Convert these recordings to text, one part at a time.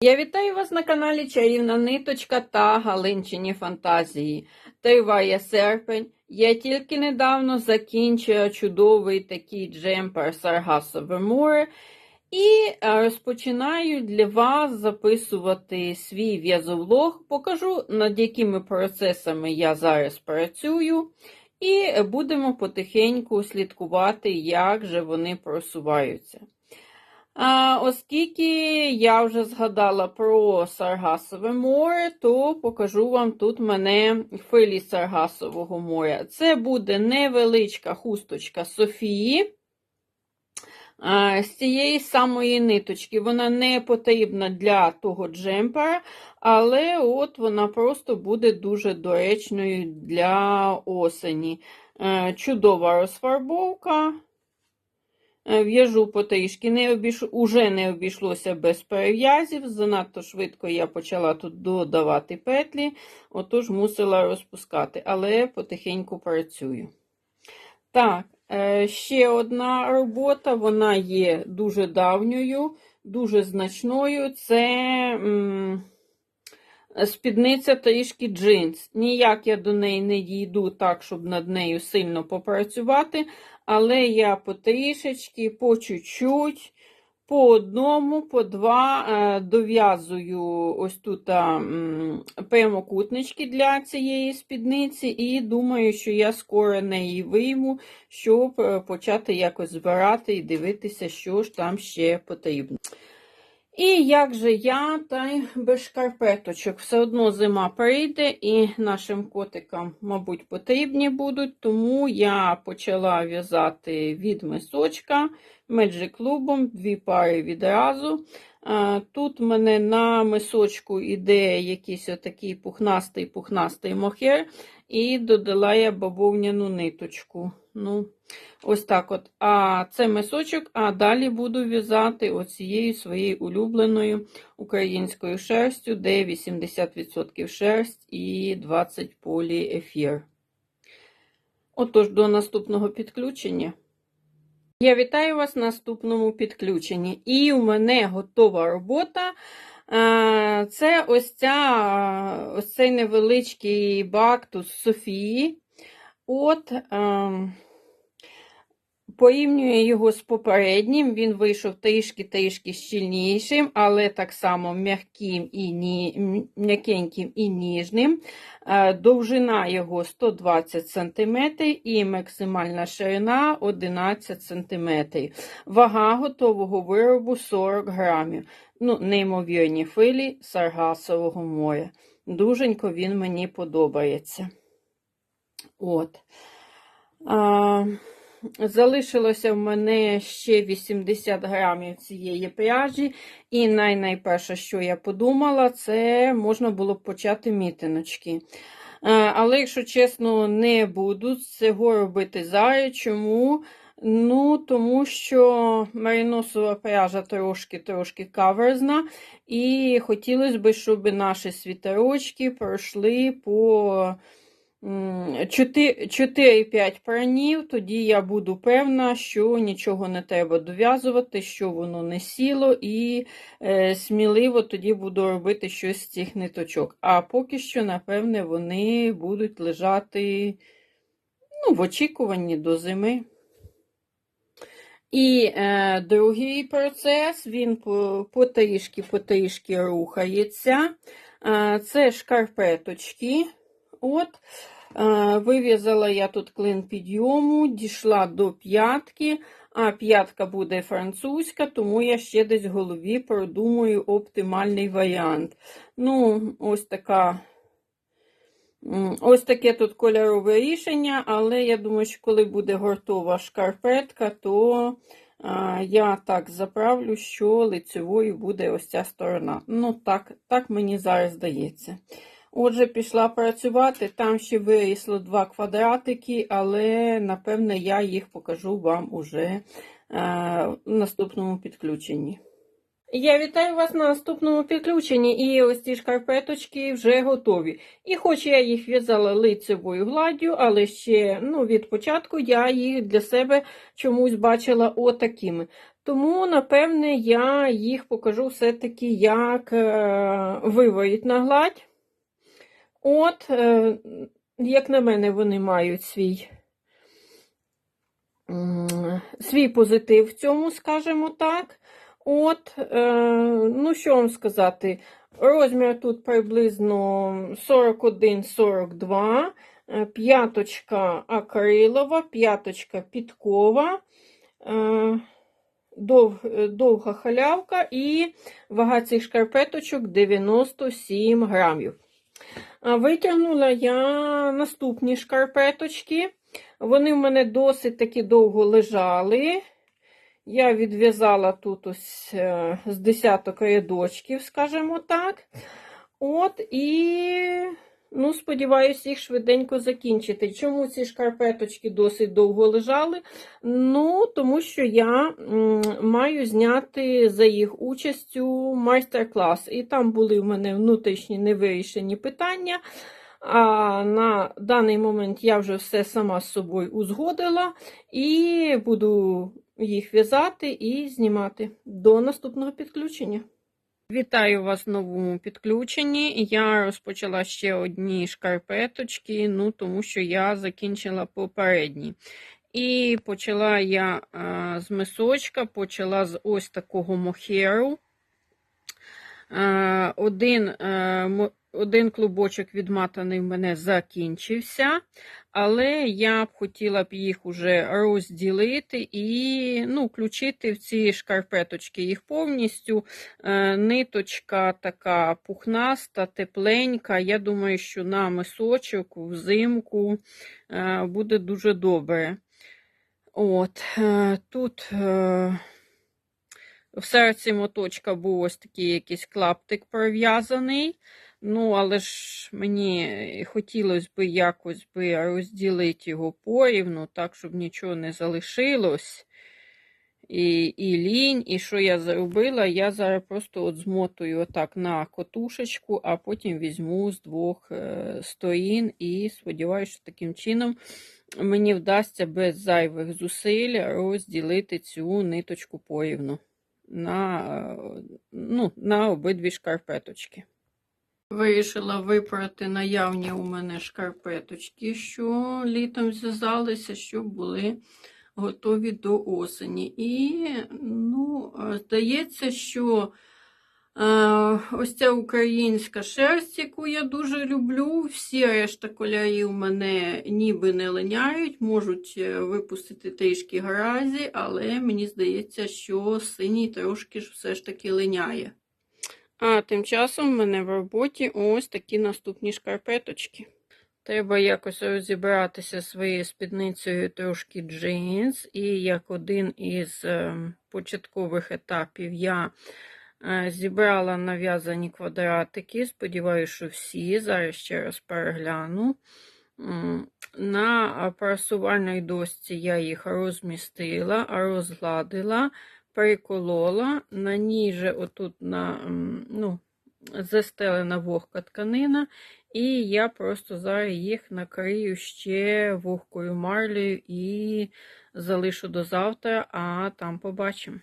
Я вітаю вас на каналі Чарівна Ниточка та Галинчині Фантазії. Триває серпень. Я тільки недавно закінчила чудовий такий джемпер Саргасове море і е, розпочинаю для вас записувати свій в'язовлог. Покажу, над якими процесами я зараз працюю, і будемо потихеньку слідкувати, як же вони просуваються. Оскільки я вже згадала про Саргасове море, то покажу вам тут мене филі Саргасового моря. Це буде невеличка хусточка Софії. З цієї самої ниточки вона не потрібна для того джемпера, але от вона просто буде дуже доречною для осені. Е, Чудова розфарбовка. Е, В'яжу потрішки, не обійш... уже не обійшлося без перев'язів. Занадто швидко я почала тут додавати петлі, отож мусила розпускати, але потихеньку працюю. Так, е, ще одна робота, вона є дуже давньою, дуже значною. Це спідниця трішки джинс. Ніяк я до неї не дійду так, щоб над нею сильно попрацювати. Але я потрішечки, по чуть-чуть, по одному, по два е, дов'язую ось тут прямокутнички для цієї спідниці, і думаю, що я скоро неї вийму, щоб е, почати якось збирати і дивитися, що ж там ще потрібно. І як же я, та й без шкарпеточок. Все одно зима прийде, і нашим котикам, мабуть, потрібні будуть, тому я почала в'язати від мисочка Magic клубом, дві пари відразу. Тут в мене на мисочку іде якийсь отакий пухнастий-пухнастий мохер, і додала я бавовняну ниточку. Ну, Ось так от. А це мисочок, а далі буду в'язати оцією своєю улюбленою українською шерстю, де 80% шерсть і 20 поліефір. Отож, до наступного підключення. Я вітаю вас в наступному підключенні. І у мене готова робота. Це ось, ця, ось цей невеличкий бактус Софії. От. Порівнюю його з попереднім, він вийшов трішки-трішки щільнішим, але так само м'яким і ні... м'якеньким і ніжним. Е, довжина його 120 см і максимальна ширина 11 см. Вага готового виробу 40 грамів. Ну, Неймовірні филі Саргасового моря. Дуженько він мені подобається. От. А... Залишилося в мене ще 80 грамів цієї пряжі. І най найперше, що я подумала, це можна було б почати мітиночки. Е, але, якщо чесно, не буду цього робити зараз. Чому? Ну, Тому що маріносова пряжа трошки-трошки каверзна, і хотілося б, щоб наші світерочки пройшли по. 4-5 пранів, тоді я буду певна, що нічого не треба дов'язувати, що воно не сіло, і е, сміливо тоді буду робити щось з цих ниточок. А поки що, напевне, вони будуть лежати ну, в очікуванні до зими. І е, другий процес, він потрішки-потрішки рухається. Е, це шкарпеточки. От, е, Вив'язала я тут клин підйому, дійшла до п'ятки, а п'ятка буде французька, тому я ще десь в голові продумаю оптимальний варіант. Ну, ось така. Ось таке тут кольорове рішення, але я думаю, що коли буде гортова шкарпетка, то а, я так заправлю, що лицевою буде ось ця сторона. Ну, так, так мені зараз здається. Отже, пішла працювати, там ще вирісло два квадратики, але, напевне, я їх покажу вам уже е, в наступному підключенні. Я вітаю вас на наступному підключенні, і ось ці шкарпеточки вже готові. І хоч я їх в'язала лицевою гладдю, але ще ну, від початку я їх для себе чомусь бачила отакими. Тому, напевне, я їх покажу все-таки, як е, на гладь. От, е, як на мене, вони мають свій, свій позитив в цьому, скажімо так. От, е, ну що вам сказати, розмір тут приблизно 41-42, е, п'яточка акрилова, п'яточка підкова, дов, довга халявка і вага цих шкарпеточок 97 грамів. Витягнула я наступні шкарпеточки. Вони в мене досить таки довго лежали. Я відв'язала тут ось е, з десяток рядочків, скажімо так. От, і, ну, сподіваюся, їх швиденько закінчити. Чому ці шкарпеточки досить довго лежали? Ну, тому що я маю зняти за їх участю майстер-клас. І там були в мене внутрішні невирішені питання. А на даний момент я вже все сама з собою узгодила і буду їх в'язати і знімати до наступного підключення. Вітаю вас в новому підключенні. Я розпочала ще одні шкарпеточки, ну тому що я закінчила попередні. І почала я а, з мисочка, почала з ось такого мохеру. А, один, а, один клубочок відматаний в мене закінчився, але я б хотіла б їх уже розділити і ну, включити в ці шкарпеточки їх повністю. Е, Ниточка така пухнаста, тепленька. Я думаю, що на мисочок взимку е, буде дуже добре. От, е, тут в серці моточка був ось такий якийсь клаптик пров'язаний. Ну, але ж мені хотілося б якось би розділити його порівну, так, щоб нічого не залишилось. І, і лінь, і що я зробила? Я зараз просто от змотую отак на котушечку, а потім візьму з двох е, сторін і сподіваюся, що таким чином мені вдасться без зайвих зусиль розділити цю ниточку порівну на, е, ну, на обидві шкарпеточки. Вирішила випрати наявні у мене шкарпеточки, що літом зв'язалися, щоб були готові до осені. І, ну, здається, що ось ця українська шерсть, яку я дуже люблю, всі решта кольорів мене ніби не линяють, можуть е, випустити трішки гразі, але мені здається, що синій трошки ж все ж таки линяє. А тим часом в мене в роботі ось такі наступні шкарпеточки. Треба якось розібратися своєю спідницею трошки джинс, і як один із е, початкових етапів я е, зібрала нав'язані квадратики. Сподіваюся, що всі. Зараз ще раз перегляну. На прасувальній дошці я їх розмістила, розгладила, приколола. На ній же отут на, ну, застелена вогка тканина. І я просто зараз їх накрию ще вогкою марлею і залишу до завтра, а там побачимо.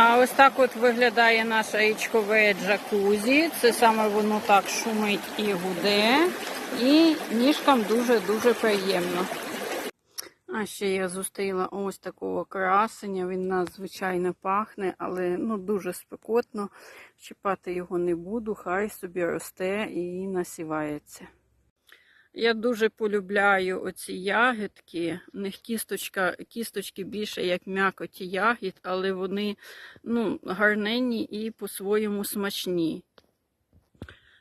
А ось так от виглядає наше річкове джакузі. Це саме воно так шумить і гуде. І ніжкам дуже-дуже приємно. А ще я зустріла ось такого красення. Він надзвичайно пахне, але ну, дуже спекотно. Чіпати його не буду, хай собі росте і насівається. Я дуже полюбляю оці ягідки. У них кісточка, кісточки більше як м'якоті ягід, але вони ну, гарненні і по-своєму смачні.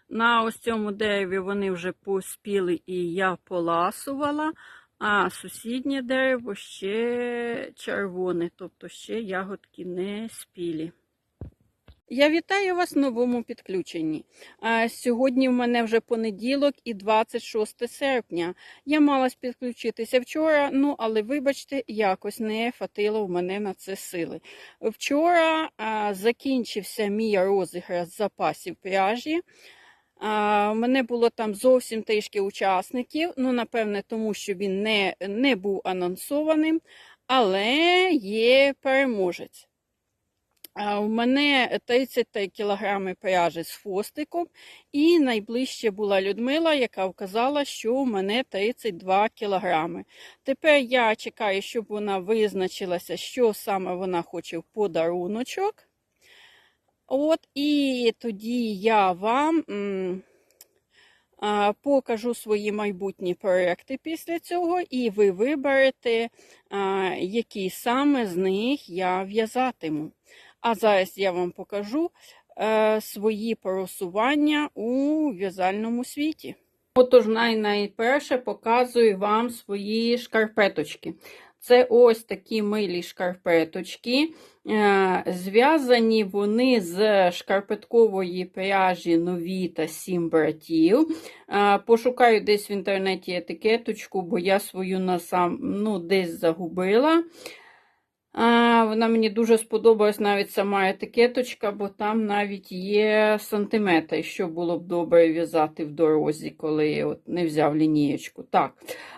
На ось цьому дереві вони вже поспіли і я поласувала, а сусіднє дерево ще червоне, тобто ще ягодки не спілі. Я вітаю вас в новому підключенні. Сьогодні в мене вже понеділок і 26 серпня. Я мала підключитися вчора, ну але вибачте, якось не хватило в мене на це сили. Вчора закінчився мій розіграш запасів пряжі. А, У мене було там зовсім трішки учасників. Ну, напевне, тому що він не, не був анонсованим, але є переможець. У мене 33 кілограми пряжі з хвостиком, і найближче була Людмила, яка вказала, що у мене 32 кілограми. Тепер я чекаю, щоб вона визначилася, що саме вона хоче в подаруночок. От, і тоді я вам покажу свої майбутні проекти після цього, і ви виберете, які саме з них я в'язатиму. А зараз я вам покажу е, свої просування у в'язальному світі. Отож, найперше показую вам свої шкарпеточки. Це ось такі милі шкарпеточки. Е, Зв'язані вони з шкарпеткової пряжі нові та сім братів. Е, Пошукаю десь в інтернеті етикеточку, бо я свою насам, ну, десь загубила. А, Вона мені дуже сподобалась навіть сама етикеточка, бо там навіть є сантиметри, що було б добре в'язати в дорозі, коли от не взяв лінієчку. Так,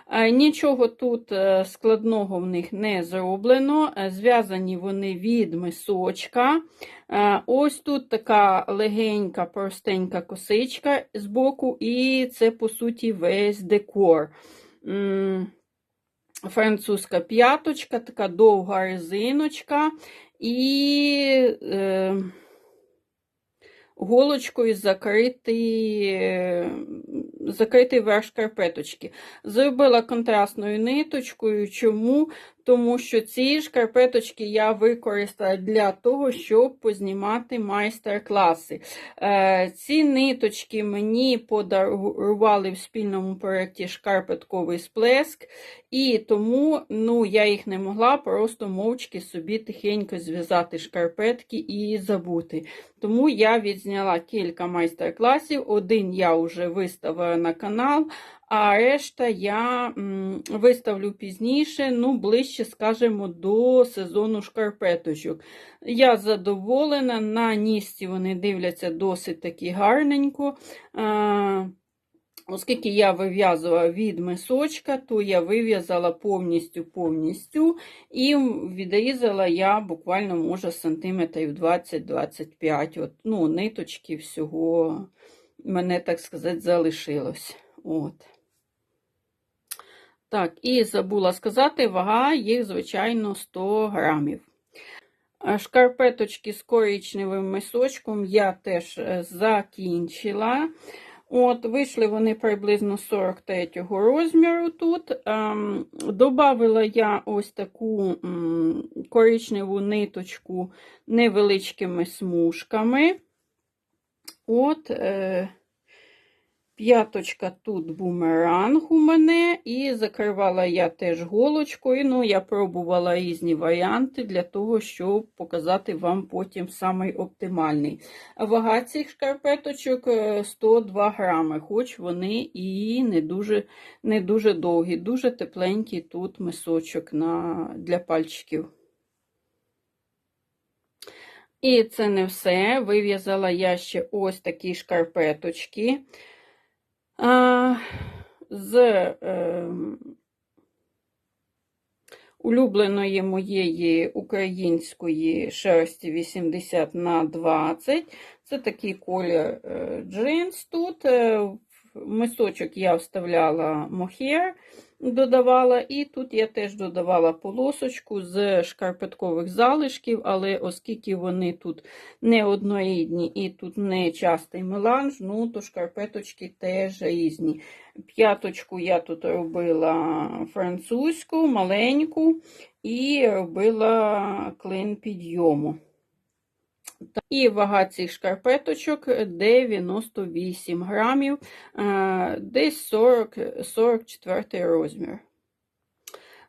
а, нічого тут е, складного в них не зроблено. Е, Зв'язані вони від мисочка. Е, Ось тут така легенька, простенька косичка з боку, і це, по суті, весь декор. Французька п'яточка, така довга резиночка і е, голочкою закритий, закритий верх шкарпеточки. Зробила контрастною ниточкою. Чому? Тому що ці шкарпеточки я використала для того, щоб познімати майстер-класи. Е, ці ниточки мені подарували в спільному проєкті шкарпетковий сплеск, і тому ну, я їх не могла просто мовчки собі тихенько зв'язати шкарпетки і забути. Тому я відзняла кілька майстер-класів. Один я вже виставила на канал, а решта я виставлю пізніше, ну, ближче, скажімо, до сезону шкарпеточок. Я задоволена, на нісці вони дивляться досить таки гарненько. Оскільки я вив'язувала від мисочка, то я вив'язала повністю-повністю і відрізала я буквально, може, сантиметрів 20-25. От, ну, ниточки всього мене, так сказати, залишилось. От. Так, і забула сказати, вага їх, звичайно, 100 грамів. Шкарпеточки з коричневим мисочком я теж е, закінчила. От, Вийшли вони приблизно 43-го розміру тут. Ем, Добавила я ось таку коричневу ниточку невеличкими смужками. От, е, П'яточка тут бумеранг у мене, і закривала я теж голочкою. Ну, я пробувала різні варіанти для того, щоб показати вам потім самий оптимальний. Вага цих шкарпеточок е, 102 грами, хоч вони і не дуже не дуже довгі, дуже тепленький тут мисочок на, для пальчиків. І це не все. Вив'язала я ще ось такі шкарпеточки. З е, улюбленої моєї української шерсті 80 на 20. Це такий колір е, джинс тут. Е, в мисочок я вставляла мохер, додавала, і тут я теж додавала полосочку з шкарпеткових залишків, але оскільки вони тут не однорідні і тут не частий меланж, ну то шкарпеточки теж різні. П'яточку я тут робила французьку, маленьку, і робила клин підйому. І вага цих шкарпеточок 98 грамів, е, десь 40, 44 розмір.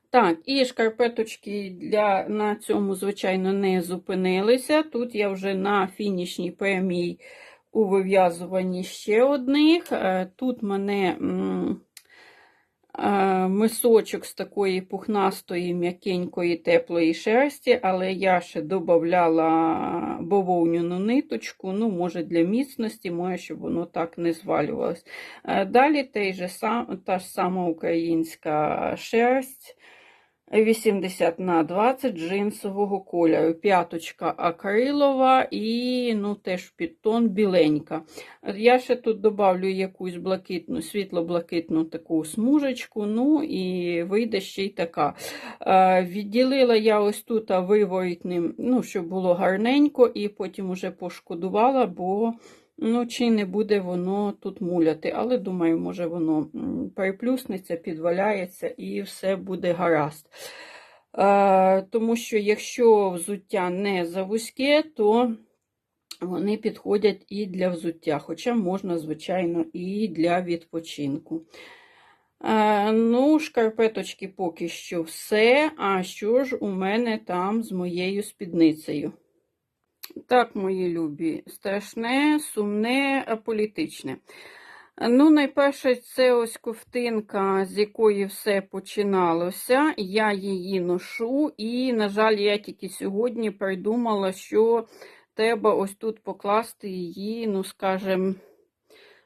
Так, і шкарпеточки для, на цьому, звичайно, не зупинилися. Тут я вже на фінішній прямій у вив'язуванні ще одних. Е, Тут мене е, мисочок з такої пухнастої, м'якенької, теплої шерсті, але я ще додавала бавовняну ниточку, ну, може, для міцності, може, щоб воно так не звалювалось. Е, Далі та ж сама українська шерсть. 80 на 20 джинсового кольору. П'яточка акрилова і ну, теж підтон біленька. Я ще тут добавлю якусь блакитну, світло-блакитну таку смужечку, ну і вийде ще й така. Е, відділила я ось тут виворітним, ну, щоб було гарненько, і потім уже пошкодувала, бо Ну, чи не буде воно тут муляти, але думаю, може воно переплюснеться, підваляється і все буде гаразд. Е, тому що якщо взуття не завузьке, то вони підходять і для взуття, хоча можна, звичайно, і для відпочинку. Е, ну, шкарпеточки поки що все. А що ж у мене там з моєю спідницею? Так, мої любі, страшне, сумне, аполітичне. Ну, найперше, це ось ковтинка, з якої все починалося. Я її ношу, і, на жаль, я тільки сьогодні придумала, що треба ось тут покласти її, ну, скажімо,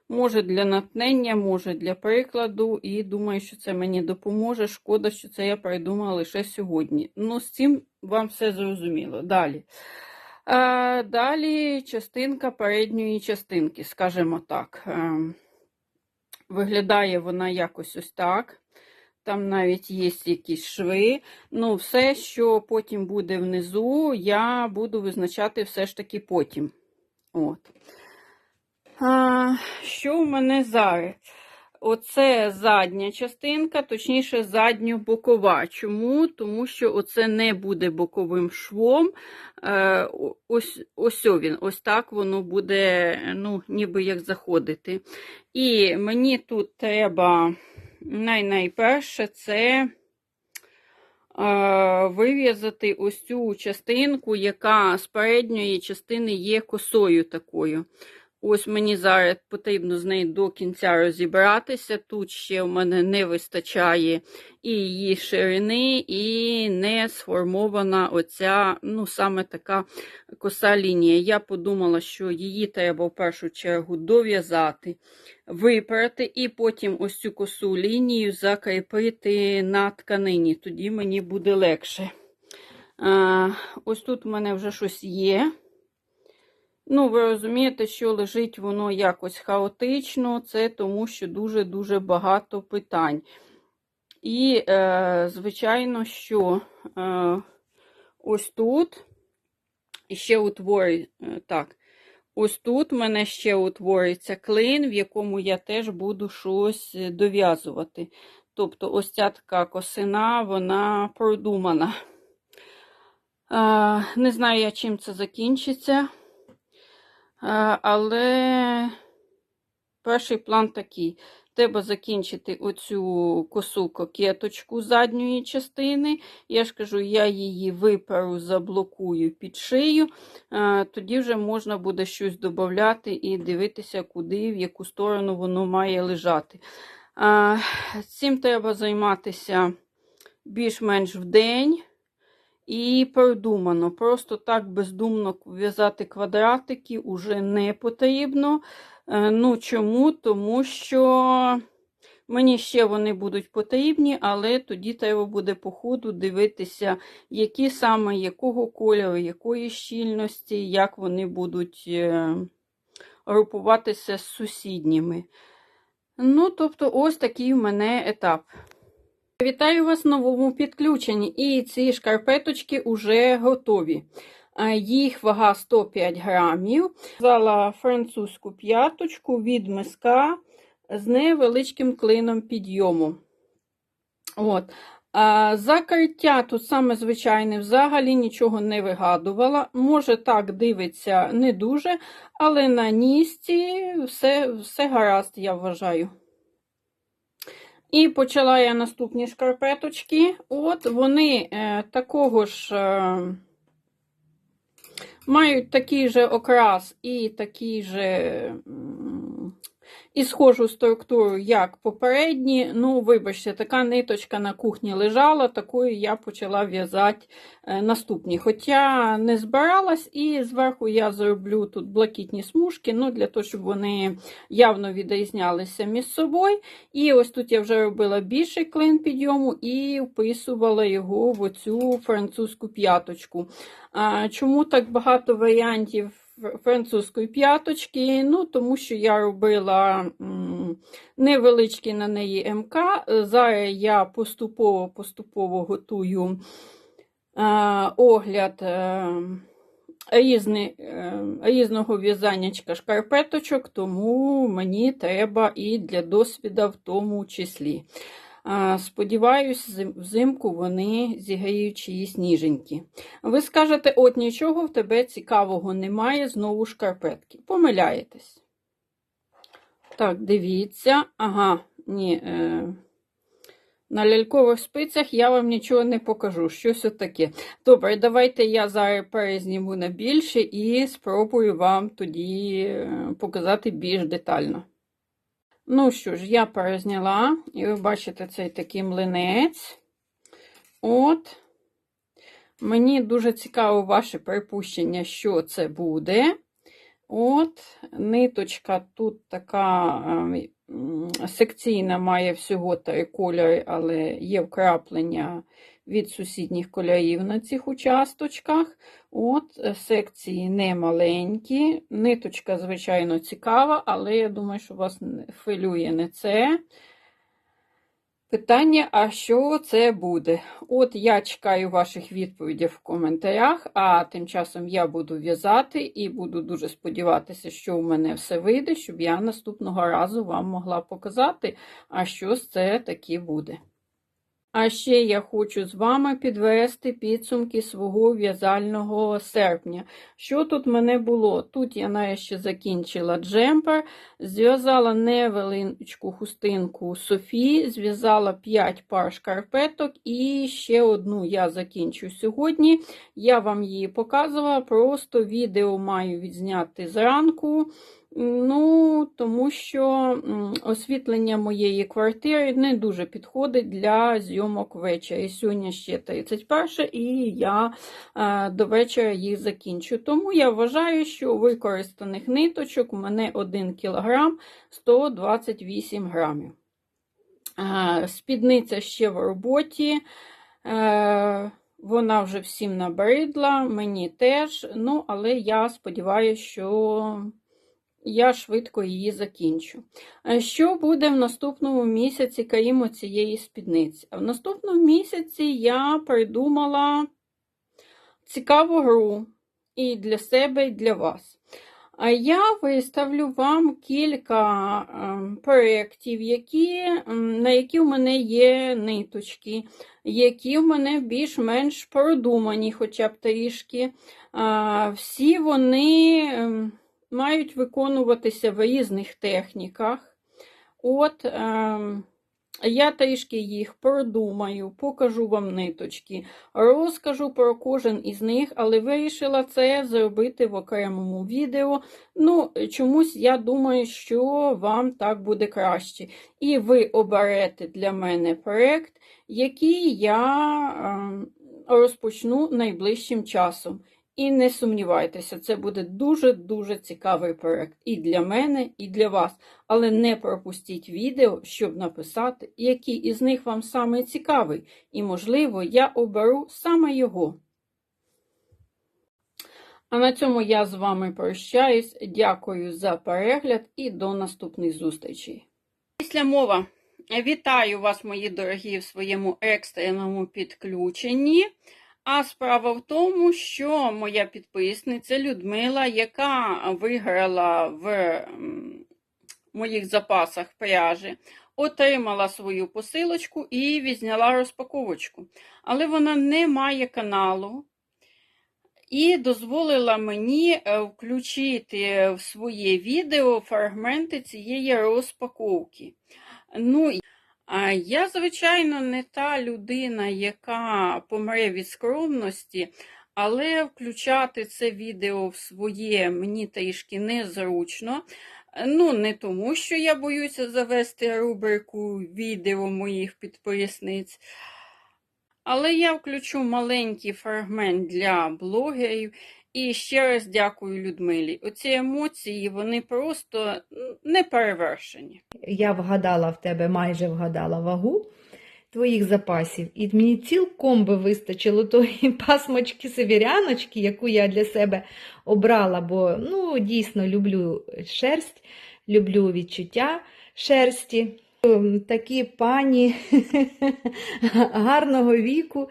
може для натнення, може для прикладу, і думаю, що це мені допоможе. Шкода, що це я придумала лише сьогодні. Ну, з цим вам все зрозуміло. Далі. Е, Далі частинка передньої частинки, скажімо так. Е, Виглядає вона якось ось так. Там навіть є якісь шви. Ну, все, що потім буде внизу, я буду визначати все ж таки потім. От. А, Що в мене зараз? Оце задня частинка, точніше, задньо-бокова. Чому? Тому що оце не буде боковим швом. Е, ось ось він, ось так воно буде, ну, ніби як заходити. І мені тут треба най найперше це. е, Вив'язати ось цю частинку, яка з передньої частини є косою такою. Ось мені зараз потрібно з нею до кінця розібратися. Тут ще в мене не вистачає і її ширини, і не сформована оця, ну, саме така коса лінія. Я подумала, що її треба в першу чергу дов'язати, виперти, і потім ось цю косу лінію закріпити на тканині. Тоді мені буде легше. А, Ось тут в мене вже щось є. Ну, ви розумієте, що лежить воно якось хаотично, це тому що дуже-дуже багато питань. І, е, звичайно, що е, ось тут ще утворює, е, так, ось тут в мене ще утворюється клин, в якому я теж буду щось дов'язувати. Тобто, ось ця така косина, вона продумана. Е, не знаю, я чим це закінчиться. Але перший план такий. Треба закінчити оцю косу кокеточку задньої частини. Я ж кажу, я її виперу, заблокую під шию, тоді вже можна буде щось додати і дивитися, куди, в яку сторону воно має лежати. Цим треба займатися більш-менш в день. І продумано. Просто так бездумно в'язати квадратики уже не потрібно. Е, ну, чому? Тому що мені ще вони будуть потрібні, але тоді треба буде по ходу дивитися, які саме, якого кольору, якої щільності, як вони будуть е, групуватися з сусідніми. Ну, тобто, ось такий в мене етап. Вітаю вас в новому підключенні. І ці шкарпеточки вже готові. Їх вага 105 грамів. Взяла французьку п'яточку від миска з невеличким клином підйому. От. Закриття тут саме звичайне, взагалі нічого не вигадувала. Може, так дивиться не дуже, але на нісці все, все гаразд, я вважаю. І почала я наступні шкарпеточки. От вони е, такого ж е, мають такий же окрас і такий же, і схожу структуру, як попередні. Ну, вибачте, така ниточка на кухні лежала, такою я почала в'язати е, наступні. Хоча не збиралась, і зверху я зроблю тут блакитні смужки, ну, для того, щоб вони явно відрізнялися між собою. І ось тут я вже робила більший клин підйому і вписувала його в оцю французьку п'яточку. Чому так багато варіантів? Фр- Французької п'яточки, ну тому що я робила невеличкий на неї МК. Зараз я поступово-поступово готую е, огляд е, різни, е, різного в'язаннячка шкарпеточок, тому мені треба і для досвіду в тому числі. Сподіваюсь, взимку вони зігріють чиїсь ніженькі. Ви скажете, от нічого в тебе цікавого немає, знову шкарпетки. Помиляєтесь. Так, дивіться. Ага, ні. Е... На лялькових спицях я вам нічого не покажу. Щось таке. Добре, давайте я зараз перезніму на більше і спробую вам тоді е, показати більш детально. Ну що ж, я перезняла, і ви бачите цей такий млинець. От. Мені дуже цікаво ваше припущення, що це буде. От, ниточка тут така е, м, секційна, має всього той кольор, але є вкраплення від сусідніх кольорів на цих участочках. От, е, секції не маленькі. Ниточка, звичайно, цікава, але я думаю, що вас хвилює не це. Питання, а що це буде? От я чекаю ваших відповідей в коментарях, а тим часом я буду в'язати і буду дуже сподіватися, що у мене все вийде, щоб я наступного разу вам могла показати, а що з це таки буде. А ще я хочу з вами підвести підсумки свого в'язального серпня. Що тут мене було? Тут я нарешті закінчила джемпер, зв'язала невеличку хустинку Софі, зв'язала 5 пар шкарпеток і ще одну я закінчу сьогодні. Я вам її показувала, просто відео маю відзняти зранку. Ну, тому що освітлення моєї квартири не дуже підходить для зйомок ввечері. Сьогодні ще 31 і я е, до вечора їх закінчу. Тому я вважаю, що використаних ниточок у мене 1 кг 128 грамів. Е, Спідниця ще в роботі. Е, Вона вже всім набридла, мені теж. Ну, але я сподіваюся, що я швидко її закінчу. Що буде в наступному місяці, крім цієї спідниці? В наступному місяці я придумала цікаву гру і для себе, і для вас. А я виставлю вам кілька ем, проєктів, які, ем, на які в мене є ниточки, які в мене більш-менш продумані, хоча б трішки. Всі вони. Мають виконуватися в різних техніках. От ем, я трішки їх продумаю, покажу вам ниточки, розкажу про кожен із них, але вирішила це зробити в окремому відео. Ну, чомусь я думаю, що вам так буде краще. І ви оберете для мене проєкт, який я ем, розпочну найближчим часом. І не сумнівайтеся, це буде дуже-дуже цікавий проект і для мене, і для вас. Але не пропустіть відео, щоб написати, який із них вам саме цікавий, і, можливо, я оберу саме його. А на цьому я з вами прощаюсь. Дякую за перегляд і до наступних зустрічей. Після мова. Вітаю вас, мої дорогі, в своєму екстреному підключенні. А справа в тому, що моя підписниця Людмила, яка виграла в моїх запасах пряжі, отримала свою посилочку і відзняла розпаковочку. Але вона не має каналу і дозволила мені е, включити в своє відео фрагменти цієї розпаковки. Ну, Я, звичайно, не та людина, яка помре від скромності, але включати це відео в своє мені трішки незручно. Ну, не тому, що я боюся завести рубрику відео моїх підписниць. Але я включу маленький фрагмент для блогерів і ще раз дякую Людмилі. Оці емоції, вони просто м, неперевершені. Я вгадала в тебе, майже вгадала вагу твоїх запасів, і мені цілком би вистачило тої пасмочки северяночки, яку я для себе обрала, бо ну, дійсно люблю шерсть, люблю відчуття шерсті. Ем, Такі пані гарного віку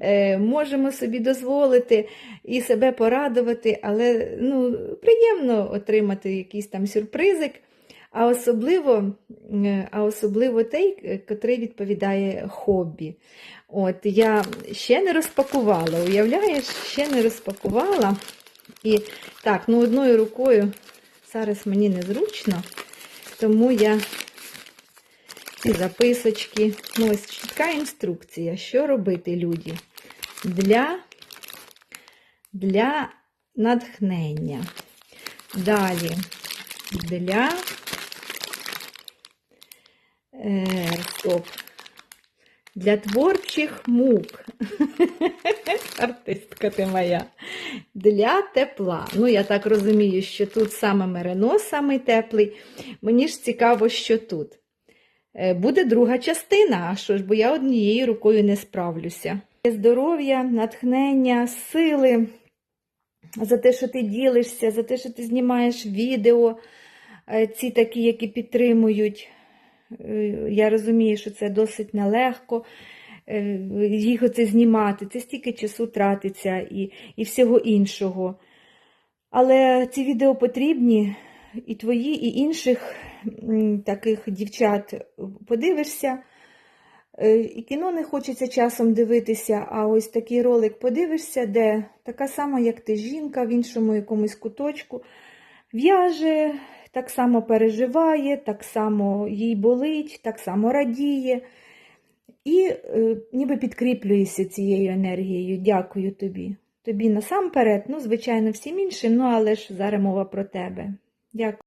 е, можемо собі дозволити і себе порадувати, але ну, приємно отримати якийсь там сюрпризик. А особливо, е, а особливо той, котрий відповідає хобі. От я ще не розпакувала, уявляєш, ще не розпакувала. І так, ну одною рукою зараз мені незручно, тому я ці записочки, ну ось чітка інструкція, що робити люди для, для натхнення. Далі для е, стоп. Для творчих мук. Артистка ти моя. Для тепла. Ну, я так розумію, що тут саме меренос, самий теплий. Мені ж цікаво, що тут. Е, Буде друга частина, а що ж, бо я однією рукою не справлюся. Здоров'я, натхнення, сили за те, що ти ділишся, за те, що ти знімаєш відео, е, ці такі, які підтримують. Е, Я розумію, що це досить нелегко їх оце знімати. Це стільки часу тратиться і, і всього іншого. Але ці відео потрібні і твої, і інших таких дівчат подивишся. Е, І кіно не хочеться часом дивитися, а ось такий ролик подивишся, де така сама, як ти жінка, в іншому якомусь куточку, в'яже, так само переживає, так само їй болить, так само радіє. І е, ніби підкріплюєшся цією енергією. Дякую тобі. Тобі насамперед, ну, звичайно, всім іншим, ну але ж зараз мова про тебе. Дякую.